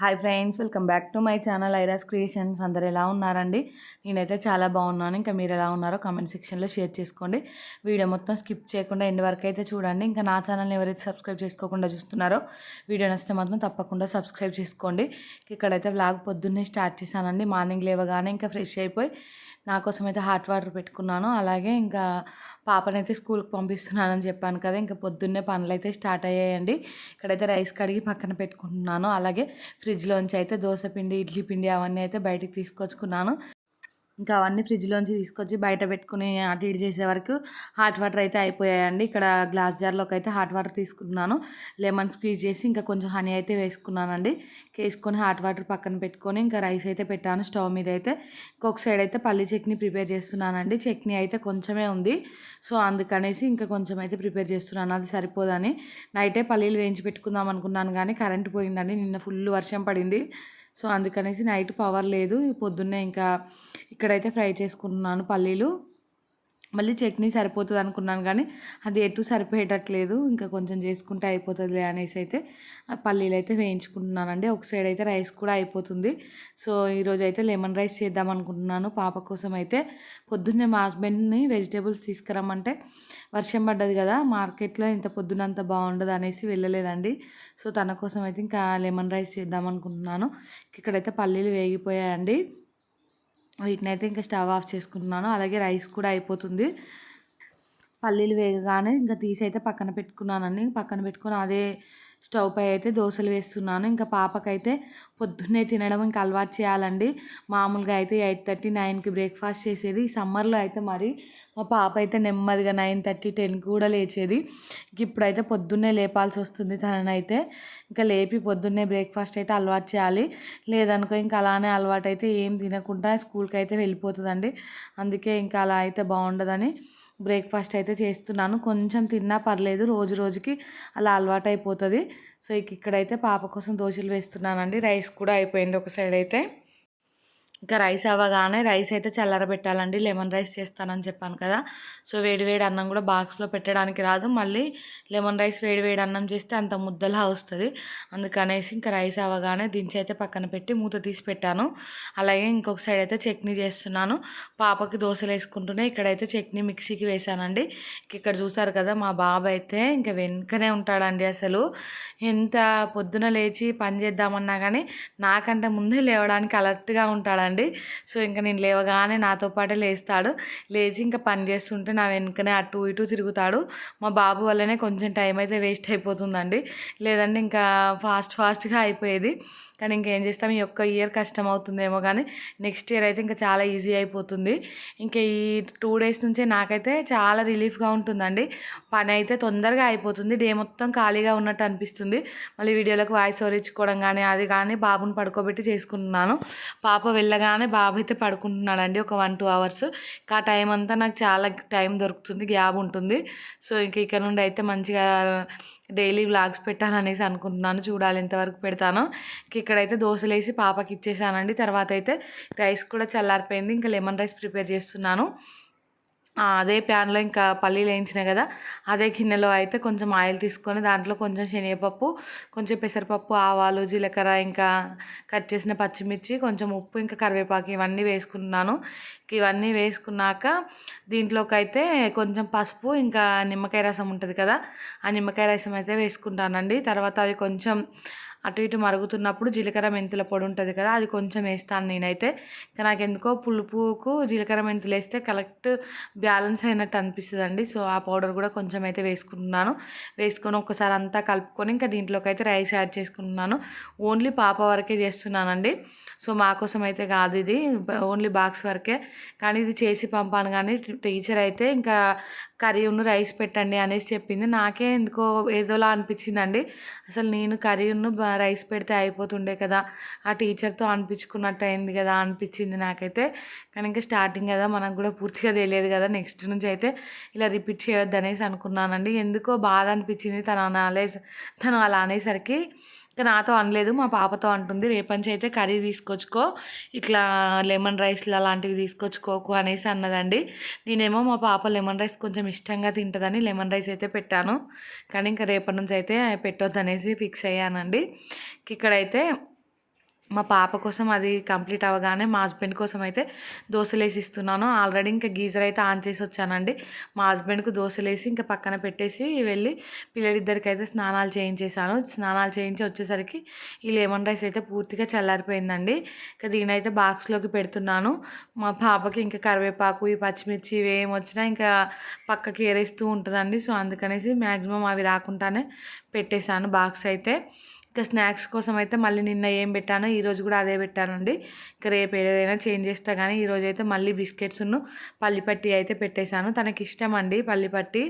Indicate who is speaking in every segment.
Speaker 1: Hi friends welcome back to my channel Airas creations అందరు ఎలా ఉన్నారండి? నేనైతే చాలా బాగున్నాను. ఇంకా మీరు ఎలా ఉన్నారో కామెంట్ సెక్షన్లో షేర్ చేసుకోండి. వీడియో మొత్తం స్కిప్ చేయకుండా ఎండ్ వరకు అయితే చూడండి. ఇంకా నా ఛానల్ని ఎవరైతే సబ్స్క్రైబ్ చేసుకోకుండా చూస్తున్నారో వీడియో నచ్చితే మాత్రం తప్పకుండా సబ్స్క్రైబ్ చేసుకోండి. ఇక్కడైతే వ్లాగ్ పొద్దున్నే స్టార్ట్ చేశానండి. మార్నింగ్ లేవగానే ఇంకా ఫ్రెష్ అయిపోయి నా కోసం అయితే హాట్ వాటర్ పెట్టుకున్నాను. అలాగే ఇంకా పాపనైతే స్కూల్కి పంపిస్తున్నానని చెప్పాను కదా ఇంకా పొద్దున్నే పనులు అయితే స్టార్ట్ అయ్యాయండి. ఇక్కడైతే రైస్ కడిగి పక్కన పెట్టుకుంటున్నాను. అలాగే ఫ్రిడ్జ్లోంచి అయితే దోశ పిండి ఇడ్లీ పిండి అవన్నీ అయితే బయటికి తీసుకొచ్చుకున్నాను. ఇంకా అవన్నీ ఫ్రిడ్జ్లోంచి తీసుకొచ్చి బయట పెట్టుకుని అటు ఇటు చేసే వరకు హాట్ వాటర్ అయితే అయిపోయాయండి. ఇక్కడ గ్లాస్ జార్లోకి అయితే హాట్ వాటర్ తీసుకున్నాను లెమన్ స్క్వీజ్ చేసి ఇంకా కొంచెం హనీ అయితే వేసుకున్నానండి. వేసుకొని హాట్ వాటర్ పక్కన పెట్టుకొని ఇంకా రైస్ అయితే పెట్టాను స్టవ్ మీద అయితే. ఇంకొక సైడ్ అయితే పల్లి చట్నీ ప్రిపేర్ చేస్తున్నానండి. చట్నీ అయితే కొంచెమే ఉంది. సో అందుకనేసి ఇంకా కొంచెం అయితే ప్రిపేర్ చేస్తున్నాను. అది సరిపోదని. నైటే పల్లీలు వేయించి పెట్టుకుందాం అనుకున్నాను కానీ కరెంట్ పోయిందండి. నిన్న ఫుల్ వర్షం పడింది. సో అందుకనేసి నైట్ పవర్ లేదు. పొద్దున్నే ఇంకా ఇక్కడైతే ఫ్రై చేసుకుంటున్నాను పల్లీలు. మళ్ళీ చట్నీ సరిపోతుంది అనుకున్నాను కానీ అది ఎటు సరిపోయేటట్లేదు. ఇంకా కొంచెం చేసుకుంటే అయిపోతుందిలే అనేసి అయితే పల్లీలు అయితే వేయించుకుంటున్నానండి. ఒక సైడ్ అయితే రైస్ కూడా అయిపోతుంది. సో ఈరోజు అయితే లెమన్ రైస్ చేద్దాం అనుకుంటున్నాను. పాప కోసం అయితే పొద్దున్నే మా హస్బెండ్ని వెజిటేబుల్స్ తీసుకురమ్మంటే వర్షం పడ్డది కదా మార్కెట్లో ఇంత పొద్దునంత బాగుండదు అనేసి వెళ్ళలేదండి. సో తన కోసం అయితే ఇంకా లెమన్ రైస్ చేద్దాం అనుకుంటున్నాను. ఇక్కడైతే పల్లీలు వేగిపోయాయండి. వీటిని అయితే ఇంకా స్టవ్ ఆఫ్ చేసుకుంటున్నాను. అలాగే రైస్ కూడా అయిపోతుంది. పల్లీలు వేగగానే ఇంకా తీసి అయితే పక్కన పెట్టుకున్నానండి. పక్కన పెట్టుకుని అదే స్టవ్ పై అయితే దోశలు వేస్తున్నాను. ఇంకా పాపకైతే పొద్దున్నే తినడం ఇంకా అలవాటు చేయాలండి. మామూలుగా అయితే ఎయిట్ థర్టీ నైన్కి బ్రేక్ఫాస్ట్ చేసేది. ఈ సమ్మర్లో అయితే మరి మా పాప అయితే నెమ్మదిగా నైన్ థర్టీ టెన్కి కూడా లేచేది. ఇప్పుడైతే పొద్దున్నే లేపాల్సి వస్తుంది తననైతే. ఇంకా లేపి పొద్దున్నే బ్రేక్ఫాస్ట్ అయితే అలవాటు చేయాలి. లేదనుకో ఇంకా అలానే అలవాటు అయితే ఏం తినకుండా స్కూల్కి అయితే వెళ్ళిపోతుందండి. అందుకే ఇంకా అలా అయితే బాగుండదని బ్రేక్ఫాస్ట్ అయితే చేస్తున్నాను. కొంచెం తిన్నా పర్లేదు రోజు రోజుకి అలా అలవాటు అయిపోతుంది సో ఇక్కడైతే పాప కోసం దోశలు వేస్తున్నానండి. రైస్ కూడా అయిపోయింది ఒక సైడ్ అయితే. ఇంకా రైస్ అవ్వగానే రైస్ అయితే చల్లరబెట్టాలండి. లెమన్ రైస్ చేస్తానని చెప్పాను కదా. సో వేడి వేడి అన్నం కూడా బాక్స్లో పెట్టడానికి రాదు. మళ్ళీ లెమన్ రైస్ వేడి వేడి అన్నం చేస్తే అంత ముద్దలా వస్తుంది. అందుకనేసి ఇంకా రైస్ అవ్వగానే దించి అయితే పక్కన పెట్టి మూత తీసి పెట్టాను. అలాగే ఇంకొక సైడ్ అయితే చట్నీ చేస్తున్నాను. పాపకి దోశలు వేసుకుంటూనే ఇక్కడైతే చట్నీ మిక్సీకి వేసానండి ఇక్కడ చూసారు కదా మా బాబు అయితే ఇంకా వెనుకనే ఉంటాడండి అసలు. ఎంత పొద్దున లేచి పని చేద్దామన్నా కానీ నాకంటే ముందే లేవడానికి అలర్ట్గా ఉంటాడు అండి. సో ఇంకా నేను లేవగానే నాతో పాటే లేస్తాడు. లేచి ఇంకా పని చేస్తుంటే నా వెనుకనే అటు ఇటు తిరుగుతాడు. మా బాబు వల్లనే కొంచెం టైం అయితే వేస్ట్ అయిపోతుందండి. లేదంటే ఇంకా ఫాస్ట్ ఫాస్ట్గా అయిపోయేది. కానీ ఇంకేం చేస్తాం? ఈ ఒక్క ఇయర్ కష్టం అవుతుందేమో కానీ నెక్స్ట్ ఇయర్ అయితే ఇంకా చాలా ఈజీ అయిపోతుంది. ఇంకా ఈ టూ డేస్ నుంచే నాకైతే చాలా రిలీఫ్గా ఉంటుందండి. పని అయితే తొందరగా అయిపోతుంది. డే మొత్తం ఖాళీగా ఉన్నట్టు అనిపిస్తుంది. మళ్ళీ వీడియోలకు వాయిస్ ఓవర్ ఇచ్చుకోవడం కానీ అది కానీ బాబుని పడుకోబెట్టి చేసుకుంటున్నాను. పాప వెళ్ళగానే బాబు అయితే పడుకుంటున్నాడండి ఒక వన్ టూ అవర్స్ ఆ టైం అంతా నాకు చాలా టైం దొరుకుతుంది గ్యాప్ ఉంటుంది. సో ఇంక ఇక్కడ నుండి అయితే మంచిగా డైలీ వ్లాగ్స్ పెట్టాలనేసి అనుకుంటున్నాను చూడాలి ఎంతవరకు పెడతానో. ఇక్కడైతే దోశలు వేసి పాపకి ఇచ్చేసానండి తర్వాత అయితే రైస్ కూడా చల్లారిపోయింది ఇంకా లెమన్ రైస్ ప్రిపేర్ చేస్తున్నాను. అదే ప్యాన్లో ఇంకా పల్లీలు వేయించినాయి కదా అదే గిన్నెలో అయితే కొంచెం ఆయిల్ తీసుకొని దాంట్లో కొంచెం శనగపప్పు కొంచెం పెసరపప్పు ఆవాలు జీలకర్ర ఇంకా కట్ చేసిన పచ్చిమిర్చి కొంచెం ఉప్పు ఇంకా కరివేపాకు ఇవన్నీ వేసుకున్నాను. ఇవన్నీ వేసుకున్నాక దీంట్లోకి అయితే కొంచెం పసుపు ఇంకా నిమ్మకాయ రసం ఉంటుంది కదా ఆ నిమ్మకాయ రసం అయితే వేసుకుంటానండి. తర్వాత అది కొంచెం అటు ఇటు మరుగుతున్నప్పుడు జీలకర్ర మెంతుల పొడి ఉంటుంది కదా అది కొంచెం వేస్తాను నేనైతే. ఇంకా నాకు ఎందుకో పులుపుకు జీలకర్ర మెంతులు వేస్తే కరెక్ట్ బ్యాలెన్స్ అయినట్టు అనిపిస్తుంది అండి సో ఆ పౌడర్ కూడా కొంచెం అయితే వేసుకుంటున్నాను. వేసుకొని ఒకసారి అంతా కలుపుకొని ఇంకా దీంట్లోకి అయితే రైస్ యాడ్ చేసుకుంటున్నాను. ఓన్లీ పాప వరకే చేస్తున్నానండి. సో మా కోసం అయితే కాదు ఇది. ఓన్లీ బాక్స్ వరకే. కానీ ఇది చేసి పంపాను కానీ టీచర్ అయితే ఇంకా కర్రీ ఉన్న రైస్ పెట్టండి అనేసి చెప్పింది. నాకే ఎందుకో ఏదోలా అనిపించిందండి. అసలు నేను కర్రీను రైస్ పెడితే అయిపోతుండే కదా. ఆ టీచర్తో అనిపించుకున్నట్టు అయింది కదా అనిపించింది నాకైతే. కానీ ఇంకా స్టార్టింగ్ కదా మనకు కూడా పూర్తిగా తెలియదు కదా. నెక్స్ట్ నుంచి అయితే ఇలా రిపీట్ చేయొద్దు అనేసి అనుకున్నానండి. ఎందుకో బాధ అనిపించింది తను అనాలే తను అలా అనేసరికి. ఇంకా నాతో అనలేదు మా పాపతో అంటుంది రేపంచి అయితే కర్రీ తీసుకొచ్చుకో ఇట్లా లెమన్ రైస్లు అలాంటివి తీసుకొచ్చుకోకు అనేసి అన్నదండి. నేనేమో మా పాప లెమన్ రైస్ కొంచెం ఇష్టంగా తింటుందని లెమన్ రైస్ అయితే పెట్టాను. కానీ ఇంకా రేపటి నుంచి అయితే పెట్టొద్దు అనేసి ఫిక్స్ అయ్యానండి. ఇక్కడైతే మా పాప కోసం అది కంప్లీట్ అవ్వగానే మా హస్బెండ్ కోసం అయితే దోశలేసి ఇస్తున్నాను. ఆల్రెడీ ఇంకా గీజర్ అయితే ఆన్ చేసి వచ్చానండి. మా హస్బెండ్కి దోశలేసి ఇంకా పక్కన పెట్టేసి వెళ్ళి పిల్లలిద్దరికి అయితే స్నానాలు చేయించేసాను స్నానాలు చేయించి వచ్చేసరికి ఈ లెమన్ రైస్ అయితే పూర్తిగా చల్లారిపోయిందండి. ఇంకా దీనైతే బాక్స్లోకి పెడుతున్నాను. మా పాపకి ఇంకా కరివేపాకు ఈ పచ్చిమిర్చి ఇవి వచ్చినా ఇంకా పక్కకి ఏరేస్తూ ఉంటుందండి. సో అందుకనేసి మ్యాక్సిమం అవి రాకుండానే పెట్టేశాను బాక్స్ అయితే. ఇంకా స్నాక్స్ కోసం అయితే మళ్ళీ నిన్న ఏం పెట్టానో ఈరోజు కూడా అదే పెట్టానండి. ఇంకా రేపు ఏదైనా చేంజ్ చేస్తా కానీ ఈరోజు అయితే మళ్ళీ బిస్కెట్స్ను పల్లిపట్టి అయితే పెట్టేశాను. తనకి ఇష్టం అండి పల్లిపట్టి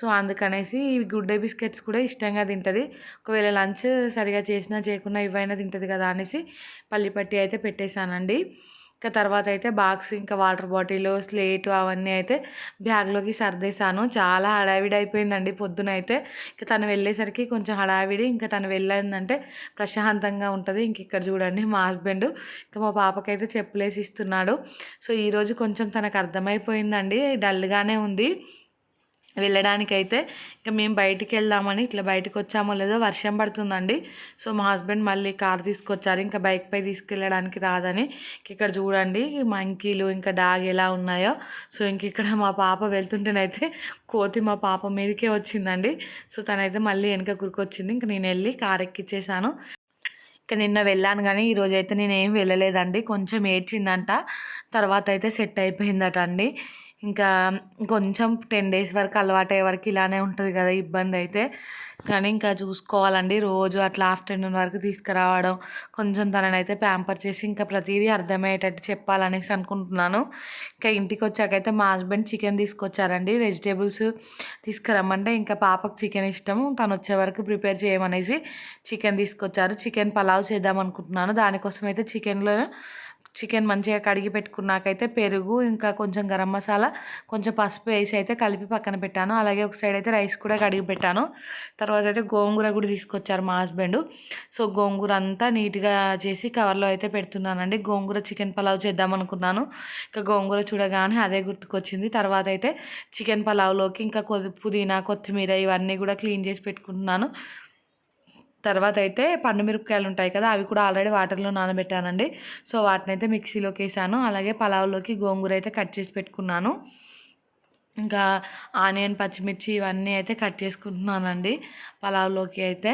Speaker 1: సో అందుకనేసి ఈ గుడ్ డే బిస్కెట్స్ కూడా ఇష్టంగా తింటుంది. ఒకవేళ లంచ్ సరిగా చేసినా చేయకున్నా ఇవైనా తింటుంది కదా అనేసి పల్లిపట్టి అయితే పెట్టేశానండి. ఇంకా తర్వాత అయితే బాక్స్ ఇంకా వాటర్ బాటిల్ స్లేట్ అవన్నీ అయితే బ్యాగ్లోకి సర్దేశాను. చాలా హడావిడి అయిపోయిందండి పొద్దున అయితే. ఇంకా తను వెళ్ళేసరికి కొంచెం హడావిడి ఇంకా తను వెళ్ళిందంటే ప్రశాంతంగా ఉంటుంది. ఇంక ఇక్కడ చూడండి మా హస్బెండ్ ఇంకా మా పాపకైతే చెప్పులేసి ఇస్తున్నాడు. సో ఈరోజు కొంచెం తనకు అర్థమైపోయిందండి. డల్గానే ఉంది. వెళ్ళడానికైతే ఇంకా మేము బయటికి వెళ్దామని ఇట్లా బయటకు వచ్చామో లేదో వర్షం పడుతుందండి. సో మా హస్బెండ్ మళ్ళీ కార్ తీసుకొచ్చారు. ఇంకా బైక్ పై తీసుకెళ్ళడానికి రాదని ఇక్కడ చూడండి మంకీలు ఇంకా డాగ్ ఎలా ఉన్నాయో. సో ఇంక ఇక్కడ మా పాప వెళ్తుంటేనైతే కోతి మా పాప మీదకే వచ్చిందండి. సో తనైతే మళ్ళీ వెనక గురికొచ్చింది. ఇంకా నేను వెళ్ళి కార్ ఎక్కిచ్చేసాను. ఇంకా నిన్న వెళ్ళాను కానీ ఈరోజు అయితే నేను ఏం వెళ్ళలేదండి. కొంచెం ఏడ్చిందంట. తర్వాత అయితే సెట్ అయిపోయిందట అండి ఇంకా కొంచెం టెన్ డేస్ వరకు అలవాటు అయ్యే వరకు ఇలానే ఉంటుంది కదా ఇబ్బంది అయితే. కానీ ఇంకా చూసుకోవాలండి. రోజు అట్లా ఆఫ్టర్నూన్ వరకు తీసుకురావడం కొంచెం తననైతే ప్యాంపర్ చేసి ఇంకా ప్రతిదీ అర్థమయ్యేటట్టు చెప్పాలనేసి అనుకుంటున్నాను. ఇంకా ఇంటికి వచ్చాకైతే మా హస్బెండ్ చికెన్ తీసుకొచ్చారండి. వెజిటేబుల్స్ తీసుకురమ్మంటే ఇంకా పాపకు చికెన్ ఇష్టం తను వచ్చే వరకు ప్రిపేర్ చేయమనేసి చికెన్ తీసుకొచ్చారు. చికెన్ పలావ్ చేద్దాం అనుకుంటున్నాను. దానికోసం అయితే చికెన్లో చికెన్ మంచిగా కడిగి పెట్టుకున్నాకైతే పెరుగు ఇంకా కొంచెం గరం మసాలా కొంచెం పసుపు వేసి అయితే కలిపి పక్కన పెట్టాను. అలాగే ఒక సైడ్ అయితే రైస్ కూడా కడిగి పెట్టాను. తర్వాత అయితే గోంగూర కూడా తీసుకొచ్చారు మా హస్బెండ్ సో గోంగూర అంతా నీట్గా చేసి కవర్లో అయితే పెడుతున్నానండి. గోంగూర చికెన్ పలావ్ చేద్దాం అనుకున్నాను. ఇంకా గోంగూర చూడగానే అదే గుర్తుకొచ్చింది. తర్వాత అయితే చికెన్ పలావ్లోకి ఇంకా కొద్ది పుదీనా కొత్తిమీర ఇవన్నీ కూడా క్లీన్ చేసి పెట్టుకుంటున్నాను. తర్వాత అయితే పండు మిరపకాయలు ఉంటాయి కదా అవి కూడా ఆల్రెడీ వాటర్లో నానబెట్టానండి. సో వాటిని అయితే మిక్సీలోకి వేసాను అలాగే పలావ్లోకి గోంగూర అయితే కట్ చేసి పెట్టుకున్నాను. ఇంకా ఆనియన్ పచ్చిమిర్చి ఇవన్నీ అయితే కట్ చేసుకుంటున్నానండి పలావ్లోకి అయితే.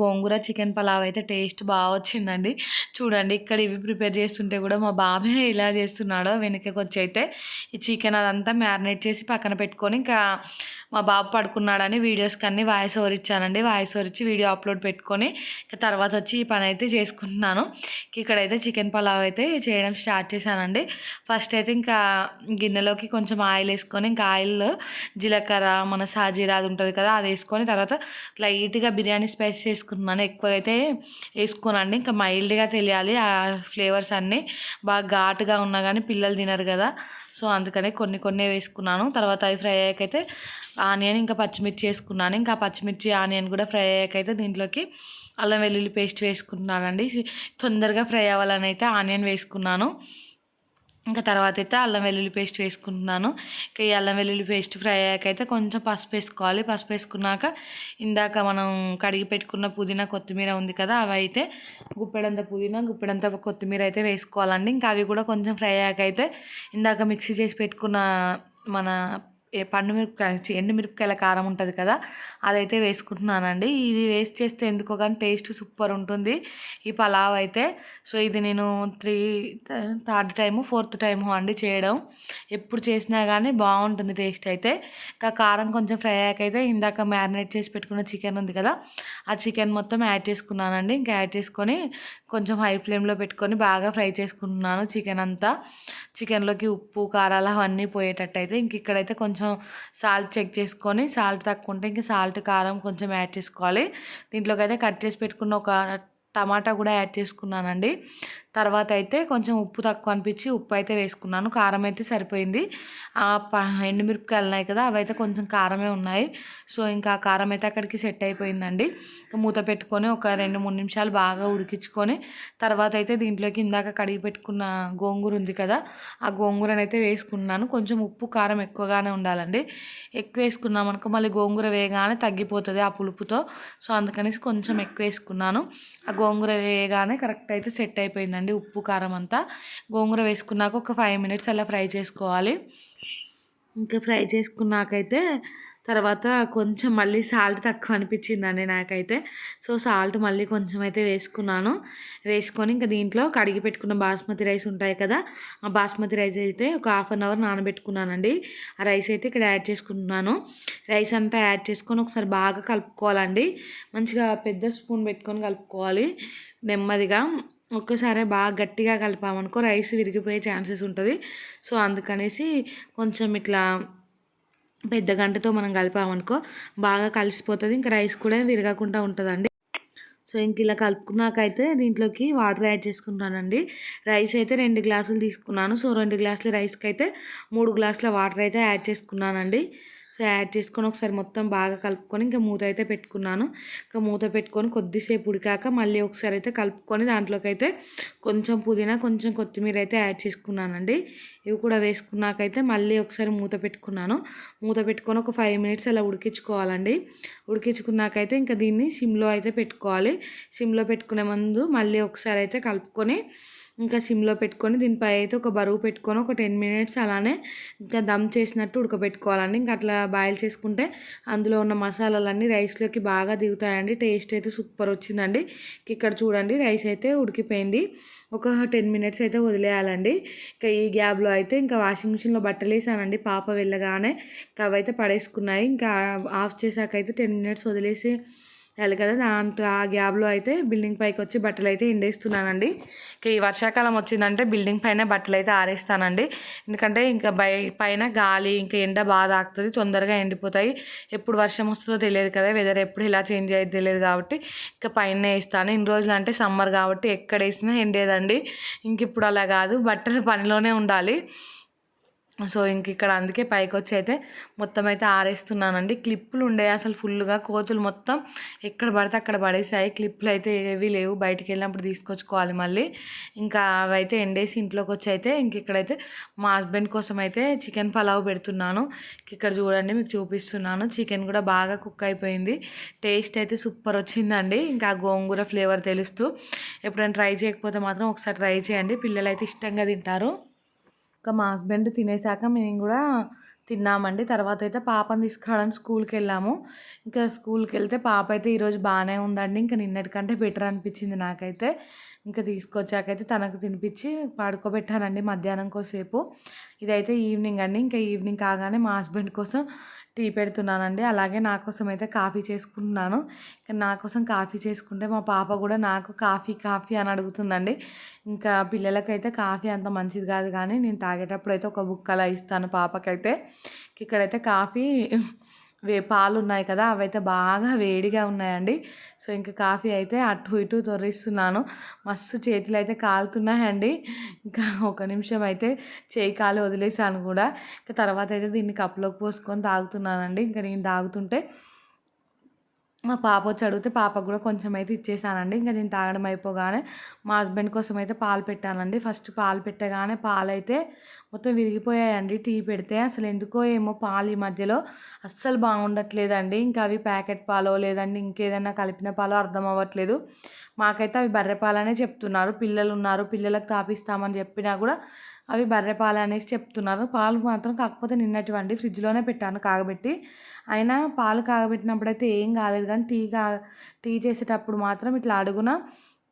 Speaker 1: గోంగూర చికెన్ పలావ్ అయితే టేస్ట్ బాగా వచ్చిందండి. చూడండి ఇక్కడ ఇవి ప్రిపేర్ చేస్తుంటే కూడా మా బాబే ఇలా చేస్తున్నాడో వెనకకి వచ్చి అయితే ఈ చికెన్ అదంతా మ్యారినేట్ చేసి పక్కన పెట్టుకొని ఇంకా మా బాబు పడుకున్నాడని వీడియోస్కి అన్నీ వాయిస్ ఓవర్ ఇచ్చానండి. వాయిస్ ఓవర్ ఇచ్చి వీడియో అప్లోడ్ పెట్టుకొని తర్వాత వచ్చి ఈ పని అయితే చేసుకుంటున్నాను. ఇక్కడైతే చికెన్ పలావ్ అయితే చేయడం స్టార్ట్ చేశానండి. ఫస్ట్ అయితే ఇంకా గిన్నెలోకి కొంచెం ఆయిల్ వేసుకొని ఇంకా ఆయిల్ జీలకర్ర మన సాజీరా అది ఉంటుంది కదా అది వేసుకొని తర్వాత లైట్గా బిర్యానీ స్పైస్ వేసుకుంటున్నాను. ఎక్కువ అయితే వేసుకోనండి. ఇంకా మైల్డ్గా తెలియాలి. ఆ ఫ్లేవర్స్ అన్నీ బాగా ఘాటుగా ఉన్నా కానీ పిల్లలు తినరు కదా. సో అందుకనే కొన్ని కొన్ని వేసుకున్నాను. తర్వాత అవి ఫ్రై అయ్యాకైతే ఆనియన్ ఇంకా పచ్చిమిర్చి వేసుకున్నాను. ఇంకా పచ్చిమిర్చి ఆనియన్ కూడా ఫ్రై అయ్యాకైతే దీంట్లోకి అల్లం వెల్లుల్లి పేస్ట్ వేసుకుంటున్నానండి. తొందరగా ఫ్రై అవ్వాలని అయితే ఆనియన్ వేసుకున్నాను. ఇంకా తర్వాత అయితే అల్లం వెల్లుల్లి పేస్ట్ వేసుకుంటున్నాను. ఇంకా ఈ అల్లం వెల్లుల్లి పేస్ట్ ఫ్రై అయ్యాక అయితే కొంచెం పసుపు వేసుకోవాలి. పసుపు వేసుకున్నాక ఇందాక మనం కడిగి పెట్టుకున్న పుదీనా కొత్తిమీర ఉంది కదా అవి అయితే గుప్పెడంత పుదీనా గుప్పెడంత కొత్తిమీర అయితే వేసుకోవాలండి. ఇంకా అవి కూడా కొంచెం ఫ్రై అయ్యాక అయితే ఇందాక మిక్సీ చేసి పెట్టుకున్న మన పండు మిరపకాయ ఎండు మిరపకాయల కారం ఉంటుంది కదా అదైతే వేసుకుంటున్నానండి. ఇది వేస్ట్ చేస్తే ఎందుకో కానీ టేస్ట్ సూపర్ ఉంటుంది. ఈ పలావ్ అయితే సో ఇది నేను three third time fourth time అండి చేయడం. ఎప్పుడు చేసినా కానీ బాగుంటుంది టేస్ట్ అయితే. ఇంకా కారం కొంచెం ఫ్రై అయ్యాకైతే ఇందాక మ్యారినేట్ చేసి పెట్టుకున్న చికెన్ ఉంది కదా ఆ చికెన్ మొత్తం యాడ్ చేసుకున్నానండి. ఇంకా యాడ్ చేసుకొని కొంచెం హై ఫ్లేమ్లో పెట్టుకొని బాగా ఫ్రై చేసుకుంటున్నాను చికెన్ అంతా. చికెన్లోకి ఉప్పు కారాలు అవన్నీ పోయేటట్టు అయితే ఇంక ఇక్కడైతే కొంచెం సాల్ట్ చెక్ చేసుకొని సాల్ట్ తక్కువ ఉంటే ఇంకా సాల్ట్ కారం కొంచెం యాడ్ చేసుకోవాలి. దీంట్లోకి అయితే కట్ చేసి పెట్టుకున్న ఒక టమాటా కూడా యాడ్ చేసుకున్నానండి. తర్వాత అయితే కొంచెం ఉప్పు తక్కువ అనిపించి ఉప్పు అయితే వేసుకున్నాను. కారం అయితే సరిపోయింది. ఆ ఎండుమిరపకాయలు ఉన్నాయి కదా అవి అయితే కొంచెం కారమే ఉన్నాయి. సో ఇంకా కారం అయితే అక్కడికి సెట్ అయిపోయిందండి. మూత పెట్టుకొని ఒక రెండు మూడు నిమిషాలు బాగా ఉడికించుకొని తర్వాత అయితే దీంట్లోకి ఇందాక కడిగి పెట్టుకున్న గోంగూర ఉంది కదా ఆ గోంగూరనైతే అయితే వేసుకున్నాను. కొంచెం ఉప్పు కారం ఎక్కువగానే ఉండాలండి. ఎక్కువ వేసుకున్నాం మళ్ళీ గోంగూర వేయగానే తగ్గిపోతుంది ఆ పులుపుతో. సో అందుకనేసి కొంచెం ఎక్కువ వేసుకున్నాను. ఆ గోంగూర వేయగానే కరెక్ట్ అయితే సెట్ అయిపోయిందండి. ఉప్పు కారం అంతా గోంగూర వేసుకున్నాక ఒక ఫైవ్ మినిట్స్ అలా ఫ్రై చేసుకోవాలి. ఇంకా ఫ్రై చేసుకున్నాకైతే తర్వాత కొంచెం మళ్ళీ సాల్ట్ తక్కువ అనిపించిందండి నాకైతే. సో సాల్ట్ మళ్ళీ కొంచెం అయితే వేసుకున్నాను. వేసుకొని ఇంకా దీంట్లో కడిగి పెట్టుకున్న బాస్మతి రైస్ ఉంటాయి కదా ఆ బాస్మతి రైస్ అయితే ఒక హాఫ్ అన్ అవర్ నానబెట్టుకున్నానండి. ఆ రైస్ అయితే ఇక్కడ యాడ్ చేసుకుంటున్నాను. రైస్ అంతా యాడ్ చేసుకొని ఒకసారి బాగా కలుపుకోవాలండి. మంచిగా పెద్ద స్పూన్ పెట్టుకొని కలుపుకోవాలి. నెమ్మదిగా ఒక్కసారి బాగా గట్టిగా కలిపామనుకో రైస్ విరిగిపోయే ఛాన్సెస్ ఉంటుంది. సో అందుకనేసి కొంచెం ఇట్లా పెద్ద గంటతో మనం కలిపామనుకో బాగా కలిసిపోతుంది. ఇంకా రైస్ కూడా విరగకుండా ఉంటుందండి. సో ఇంక ఇలా కలుపుకున్నాకైతే దీంట్లోకి వాటర్ యాడ్ చేసుకుంటానండి. రైస్ అయితే రెండు గ్లాసులు తీసుకున్నాను. సో రెండు గ్లాసుల రైస్కి అయితే మూడు గ్లాసుల వాటర్ అయితే యాడ్ చేసుకున్నానండి. సో యాడ్ చేసుకొని ఒకసారి మొత్తం బాగా కలుపుకొని ఇంకా మూత అయితే పెట్టుకున్నాను. ఇంకా మూత పెట్టుకొని కొద్దిసేపు ఉడికాక మళ్ళీ ఒకసారి అయితే కలుపుకొని దాంట్లోకి అయితే కొంచెం పుదీనా కొంచెం కొత్తిమీర అయితే యాడ్ చేసుకున్నానండి. ఇవి కూడా వేసుకున్నాకైతే మళ్ళీ ఒకసారి మూత పెట్టుకున్నాను. మూత పెట్టుకొని ఒక ఫైవ్ మినిట్స్ అలా ఉడికించుకోవాలండి. ఉడికించుకున్నాకైతే ఇంకా దీన్ని సిమ్లో అయితే పెట్టుకోవాలి. సిమ్లో పెట్టుకునే ముందు మళ్ళీ ఒకసారి అయితే కలుపుకొని ఇంకా సిమ్లో పెట్టుకొని దీనిపై అయితే ఒక బరువు పెట్టుకొని ఒక టెన్ మినిట్స్ అలానే ఇంకా దమ్ చేసినట్టు ఉడకబెట్టుకోవాలండి. ఇంకా అట్లా బాయిల్ చేసుకుంటే అందులో ఉన్న మసాలాలన్నీ రైస్లోకి బాగా దిగుతాయండి. టేస్ట్ అయితే సూపర్ వచ్చిందండి. ఇక్కడ చూడండి రైస్ అయితే ఉడికిపోయింది. ఒక టెన్ మినిట్స్ అయితే వదిలేయాలండి. ఇంకా ఈ గ్యాబ్లో అయితే ఇంకా వాషింగ్ మిషన్లో బట్టలు వేసానండి. పాప వెళ్ళగానే ఇంకా అవైతే పడేసుకున్నాయి. ఇంకా ఆఫ్ చేశాక అయితే టెన్ మినిట్స్ వదిలేసి వెళ్ళి కదా. దాంట్లో ఆ గ్యాప్లో అయితే బిల్డింగ్ పైకి వచ్చి బట్టలు అయితే ఎండేస్తున్నానండి. ఇంకా ఈ వర్షాకాలం వచ్చిందంటే బిల్డింగ్ పైన బట్టలు అయితే ఆరేస్తానండి. ఎందుకంటే ఇంకా బై పైన గాలి ఇంకా ఎండ బాగా తాకుతుంది తొందరగా ఎండిపోతాయి. ఎప్పుడు వర్షం వస్తుందో తెలియదు కదా. వెదర్ ఎప్పుడు ఇలా చేంజ్ అయ్యేది తెలియదు కాబట్టి ఇంకా పైన వేస్తాను. ఇన్ని రోజులు అంటే సమ్మర్ కాబట్టి ఎక్కడ వేసినా ఎండేదండి. ఇంక ఇప్పుడు అలా కాదు. బట్టలు పనిలోనే ఉండాలి. సో ఇంక ఇక్కడ అందుకే పైకి వచ్చి అయితే మొత్తం అయితే ఆరేస్తున్నానండి. క్లిప్పులు ఉండే అసలు ఫుల్గా కోతులు మొత్తం ఎక్కడ పడితే అక్కడ పడేసాయి. క్లిప్పులు అయితే ఏవి లేవు. బయటికి వెళ్ళినప్పుడు తీసుకొచ్చుకోవాలి మళ్ళీ. ఇంకా అవైతే ఎండేసి ఇంట్లోకి వచ్చి అయితే ఇంక ఇక్కడైతే మా హస్బెండ్ కోసం అయితే చికెన్ పలావ్ పెడుతున్నాను. ఇక్కడ చూడండి మీకు చూపిస్తున్నాను. చికెన్ కూడా బాగా కుక్ అయిపోయింది. టేస్ట్ అయితే సూపర్ వచ్చిందండి. ఇంకా గోంగూర ఫ్లేవర్ తెలుస్తూ. ఎప్పుడైనా ట్రై చేయకపోతే మాత్రం ఒకసారి ట్రై చేయండి. పిల్లలు అయితే ఇష్టంగా తింటారు. ఇంకా మా హస్బెండ్ తినేసాక మేము కూడా తిన్నామండి. తర్వాత అయితే పాపని తీసుకురావడానికి స్కూల్కి వెళ్ళాము ఇంకా స్కూల్కి వెళ్తే పాప అయితే ఈరోజు బాగానే ఉందండి. ఇంకా నిన్నటికంటే బెటర్ అనిపించింది నాకైతే. ఇంకా తీసుకొచ్చాకైతే తనకు తినిపించి పడుకోబెట్టానండి మధ్యాహ్నం కోసేపు ఇదైతే ఈవినింగ్ అండి. ఇంకా ఈవినింగ్ కాగానే మా హస్బెండ్ కోసం టీ పెడుతున్నానండి. అలాగే నా కోసం అయితే కాఫీ చేసుకుంటున్నాను. ఇంకా నా కోసం కాఫీ చేసుకుంటే మా పాప కూడా నాకు కాఫీ కాఫీ అని అడుగుతుందండి. ఇంకా పిల్లలకైతే కాఫీ అంత మంచిది కాదు కానీ నేను తాగేటప్పుడు అయితే ఒక బుక్ అలా ఇస్తాను పాపకైతే. ఇక్కడైతే కాఫీ వే పాలు ఉన్నాయి కదా అవైతే బాగా వేడిగా ఉన్నాయండి. సో ఇంకా కాఫీ అయితే అటు ఇటు తొర్రిస్తున్నాను. మస్తు చేతులు అయితే కాలుతున్నాయండి. ఇంకా ఒక నిమిషం అయితే చేయి కాలు వదిలేసాను కూడా. ఇంకా తర్వాత అయితే దీన్ని కప్పులోకి పోసుకొని తాగుతున్నానండి. ఇంకా నేను తాగుతుంటే మా పాప వచ్చి అడిగితే పాపకు కూడా కొంచెం అయితే ఇచ్చేసానండి. ఇంకా నేను తాగడం అయిపోగానే మా హస్బెండ్ కోసం అయితే పాలు పెట్టానండి. ఫస్ట్ పాలు పెట్టగానే పాలు అయితే మొత్తం విరిగిపోయాయండి టీ పెడితే. అసలు ఎందుకో ఏమో పాలు ఈ మధ్యలో అస్సలు బాగుండట్లేదండి. ఇంకా అవి ప్యాకెట్ పాలో లేదండి ఇంకేదైనా కలిపిన పాలో అర్థం అవ్వట్లేదు. మాకైతే అవి బర్రె పాలనే చెప్తున్నారు. పిల్లలు ఉన్నారు పిల్లలకు తాపిస్తామని చెప్పినా కూడా అవి బర్రె పాలు అనేసి చెప్తున్నారు. పాలు మాత్రం కాకపోతే నిన్నటివండి ఫ్రిడ్జ్లోనే పెట్టాను కాగబెట్టి. అయినా పాలు కాగబెట్టినప్పుడు అయితే ఏం కాలేదు కానీ టీ కా టీ చేసేటప్పుడు మాత్రం ఇట్లా అడుగున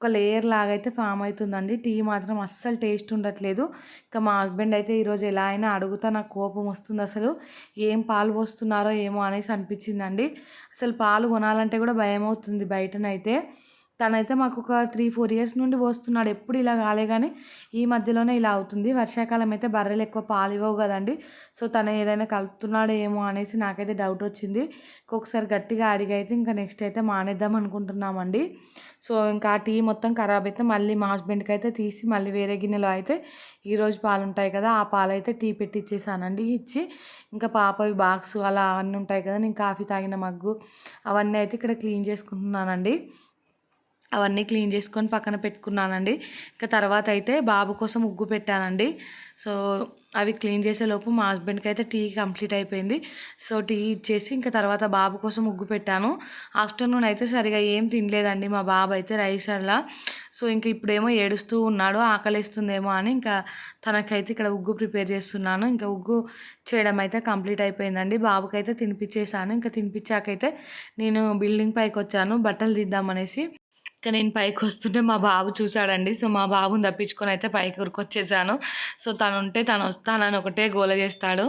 Speaker 1: ఒక లేయర్ లాగా అయితే ఫామ్ అవుతుందండి టీ మాత్రం అస్సలు టేస్ట్ ఉండట్లేదు. ఇంకా మా హస్బెండ్ అయితే ఈరోజు ఎలా అయినా అడుగుతా నాకు కోపం వస్తుంది అసలు. ఏం పాలు పోస్తున్నారో ఏమో అనేసి అనిపించిందండి. అసలు పాలు కొనాలంటే కూడా భయం అవుతుంది బయటనైతే. తనైతే మాకు ఒక త్రీ ఫోర్ ఇయర్స్ నుండి పోస్తున్నాడు. ఎప్పుడు ఇలా కాలే కానీ ఈ మధ్యలోనే ఇలా అవుతుంది. వర్షాకాలం అయితే బర్రెలు ఎక్కువ పాలు ఇవ్వవు కదండి. సో తను ఏదైనా కలుపుతున్నాడో ఏమో అనేసి నాకైతే డౌట్ వచ్చింది. ఒకసారి గట్టిగా అడిగి అయితే ఇంకా నెక్స్ట్ అయితే మానేద్దాం అనుకుంటున్నామండి. సో ఇంకా ఆ టీ మొత్తం ఖరాబ్ అయితే మళ్ళీ మా హస్బెండ్కి అయితే తీసి మళ్ళీ వేరే గిన్నెలో అయితే ఈరోజు పాలు ఉంటాయి కదా ఆ పాలు అయితే టీ పెట్టి ఇచ్చేసానండి. ఇచ్చి ఇంకా పాపవి బాక్స్ అలా అవన్నీ ఉంటాయి కదా నేను కాఫీ తాగిన మగ్గు అవన్నీ అయితే ఇక్కడ క్లీన్ చేసుకుంటున్నానండి. అవన్నీ క్లీన్ చేసుకొని పక్కన పెట్టుకున్నానండి. ఇంకా తర్వాత అయితే బాబు కోసం ఉగ్గు పెట్టానండి. సో అవి క్లీన్ చేసేలోపు మా హస్బెండ్కి అయితే టీ కంప్లీట్ అయిపోయింది. సో టీ ఇచ్చేసి ఇంకా తర్వాత బాబు కోసం ముగ్గు పెట్టాను. ఆఫ్టర్నూన్ అయితే సరిగా ఏం తినలేదండి మా బాబు అయితే రైస్ అలా. సో ఇంక ఇప్పుడేమో ఏడుస్తూ ఉన్నాడు ఆకలిస్తుందేమో అని ఇంకా తనకైతే ఇక్కడ ఉగ్గు ప్రిపేర్ చేస్తున్నాను. ఇంకా ఉగ్గు చేయడం అయితే కంప్లీట్ అయిపోయిందండి. బాబుకైతే తినిపించేసాను ఇంకా తినిపించాకైతే నేను బిల్డింగ్ పైకి వచ్చాను బట్టలు దిద్దామనేసి. ఇంకా నేను పైకి వస్తుంటే మా బాబు చూశాడండి. సో మా బాబుని తప్పించుకొని అయితే పైకి ఉరికొచ్చేసాను సో తను ఉంటే తను వస్తానని ఒకటే గోల చేస్తాడు.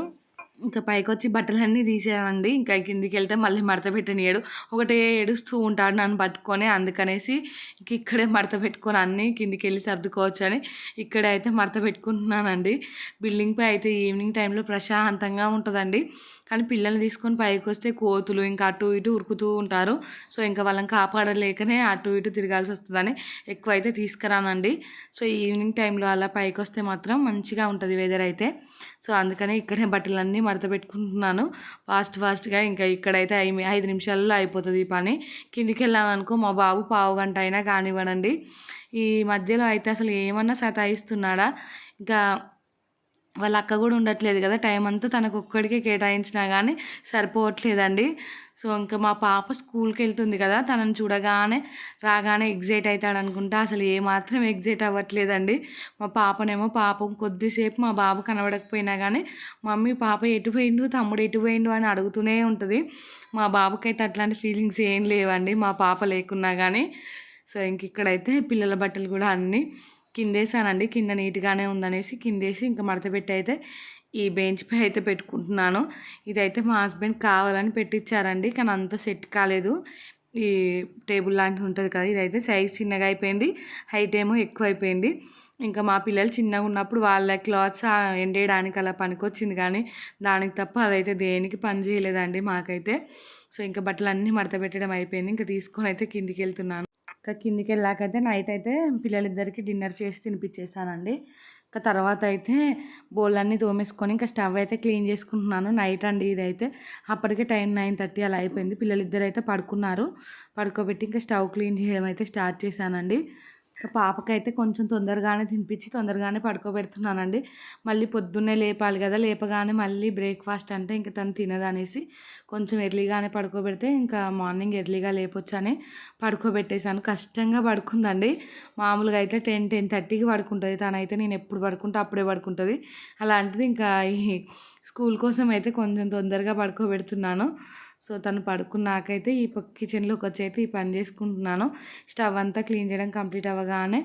Speaker 1: ఇంకా పైకి వచ్చి బట్టలన్నీ తీసేయండి. ఇంకా కిందికి వెళ్తే మళ్ళీ మడత పెట్టనియడు. ఒకటే ఏడుస్తూ ఉంటాడు నన్ను పట్టుకొని. అందుకనేసి ఇంక ఇక్కడే మడత పెట్టుకొని అన్నీ కిందికి వెళ్ళి సర్దుకోవచ్చు అని ఇక్కడే అయితే మడత పెట్టుకుంటున్నానండి. బిల్డింగ్పై అయితే ఈవినింగ్ టైంలో ప్రశాంతంగా ఉంటుందండి. కానీ పిల్లల్ని తీసుకొని పైకి వస్తే కోతులు ఇంకా అటు ఇటు ఉరుకుతూ ఉంటారు. సో ఇంకా వాళ్ళని కాపాడలేకనే అటు ఇటు తిరగాల్సి వస్తుందని ఎక్కువ అయితే తీసుకురానండి. సో ఈవినింగ్ టైంలో అలా పైకి వస్తే మాత్రం మంచిగా ఉంటుంది వెదర్ అయితే. సో అందుకని ఇక్కడే బట్టలన్నీ మడత పెట్టుకుంటున్నాను. ఫాస్ట్ ఫాస్ట్గా ఇంకా ఇక్కడైతే ఐ ఐదు నిమిషాల్లో అయిపోతుంది ఈ పని. కిందికి వెళ్ళాననుకో మా బాబు పావు గంట అయినా కానివ్వడండి. ఈ మధ్యలో అయితే అసలు ఏమన్నా సతాయిస్తున్నాడా? ఇంకా వాళ్ళ అక్క కూడా ఉండట్లేదు కదా టైం అంతా తనకు ఒక్కడికే కేటాయించినా కానీ సరిపోవట్లేదండి. సో ఇంకా మా పాప స్కూల్కి వెళ్తుంది కదా తనని చూడగానే రాగానే ఎగ్జైట్ అవుతాడు అనుకుంటా అసలు ఏమాత్రం ఎగ్జైట్ అవ్వట్లేదండి. మా పాపనేమో పాపం కొద్దిసేపు మా బాబు కనబడకపోయినా కానీ మమ్మీ పాప ఎటు పోయిండు? తమ్ముడు ఎటు పోయిండు? అని అడుగుతూనే ఉంటుంది. మా బాబుకైతే అట్లాంటి ఫీలింగ్స్ ఏం లేవండి మా పాప లేకున్నా కానీ సో ఇంక ఇక్కడైతే పిల్లల బట్టలు కూడా అన్నీ కిందేసానండి కింద నీట్గానే ఉందనేసి కిందేసి ఇంకా మడత పెట్టి అయితే ఈ బెంచ్ పై అయితే పెట్టుకుంటున్నాను. ఇదైతే మా హస్బెండ్ కావాలని పెట్టించారండి కానీ అంత సెట్ కాలేదు. ఈ టేబుల్ లాంటిది ఉంటుంది కదా ఇదైతే సైజ్ చిన్నగా అయిపోయింది హైట్ ఏమో ఎక్కువ అయిపోయింది ఇంకా మా పిల్లలు చిన్నగా ఉన్నప్పుడు వాళ్ళ క్లాత్స్ ఎండేయడానికి అలా పనికొచ్చింది కానీ దానికి తప్ప అదైతే దేనికి పని చేయలేదండి మాకైతే. సో ఇంకా బట్టలు అన్నీ మడత పెట్టడం అయిపోయింది ఇంకా తీసుకొని అయితే కిందికి వెళ్తున్నాను. ఇంకా కిందికి వెళ్ళాకైతే నైట్ అయితే పిల్లలిద్దరికి డిన్నర్ చేసి తినిపించేసానండి. ఇంకా తర్వాత అయితే బోళ్ళన్నీ తోమేసుకొని ఇంకా స్టవ్ అయితే క్లీన్ చేసుకుంటున్నాను. నైట్ అండి ఇదైతే. అప్పటికే టైం నైన్ థర్టీ అలా అయిపోయింది. పిల్లలిద్దరు అయితే పడుకున్నారు. పడుకోబెట్టి ఇంకా స్టవ్ క్లీన్ చేయడం అయితే స్టార్ట్ చేశానండి. పాపకైతే కొంచెం తొందరగానే తినిపించి తొందరగానే పడుకోబెడుతున్నానండి. మళ్ళీ పొద్దున్నే లేపాలి కదా లేపగానే మళ్ళీ బ్రేక్ఫాస్ట్ అంటే ఇంకా తను తినదనేసి కొంచెం ఎర్లీగానే పడుకోబెడితే ఇంకా మార్నింగ్ ఎర్లీగా లేపొచ్చని పడుకోబెట్టేశాను. కష్టంగా పడుకుందండి. మామూలుగా అయితే టెన్ టెన్ థర్టీకి పడుకుంటుంది. తనైతే నేను ఎప్పుడు పడుకుంటే అప్పుడే పడుకుంటుంది. అలాంటిది ఇంకా ఈ స్కూల్ కోసం అయితే కొంచెం తొందరగా పడుకోబెడుతున్నాను. సో తను పడుకున్నాకైతే ఈ కిచెన్లోకి వచ్చి అయితే ఈ పని చేసుకుంటున్నాను. స్టవ్ అంతా క్లీన్ చేయడం కంప్లీట్ అవ్వగానే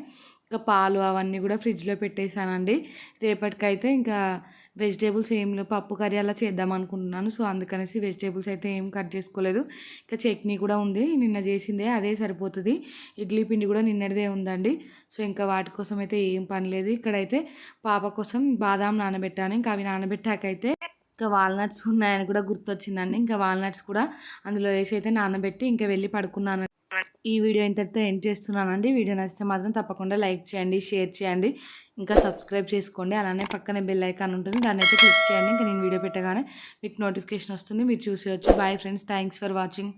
Speaker 1: ఇంకా పాలు అవన్నీ కూడా ఫ్రిడ్జ్లో పెట్టేశానండి. రేపటికైతే ఇంకా వెజిటేబుల్స్ ఏం పప్పు కర్రీ అలా చేద్దాం అనుకుంటున్నాను. సో అందుకనేసి వెజిటేబుల్స్ అయితే ఏం కట్ చేసుకోలేదు. ఇంకా చట్నీ కూడా ఉంది నిన్న చేసిందే అదే సరిపోతుంది. ఇడ్లీ పిండి కూడా నిన్నటిదే ఉందండి. సో ఇంకా వాటి కోసం అయితే ఏం పని లేదు. ఇక్కడైతే పాప కోసం బాదాం నానబెట్టాను. ఇంకా అవి నానబెట్టాకైతే ఇంకా వాల్నట్స్ ఉన్నాయని కూడా గుర్తొచ్చిందండి. ఇంకా వాల్నట్స్ కూడా అందులో వేసి అయితే నానబెట్టి ఇంకా వెళ్ళి పడుకున్నాను. ఈ వీడియో ఇంతటితో ఎండ్ చేస్తున్నానండి. వీడియో నచ్చితే మాత్రం తప్పకుండా లైక్ చేయండి షేర్ చేయండి. ఇంకా సబ్స్క్రైబ్ చేసుకోండి. అలానే పక్కనే బెల్ ఐకాన్ ఉంటుంది. దాన్ని అయితే క్లిక్ చేయండి. ఇంకా నేను వీడియో పెట్టగానే మీకు నోటిఫికేషన్ వస్తుంది. మీరు చూసేయచ్చు. Bye friends. Thanks for watching.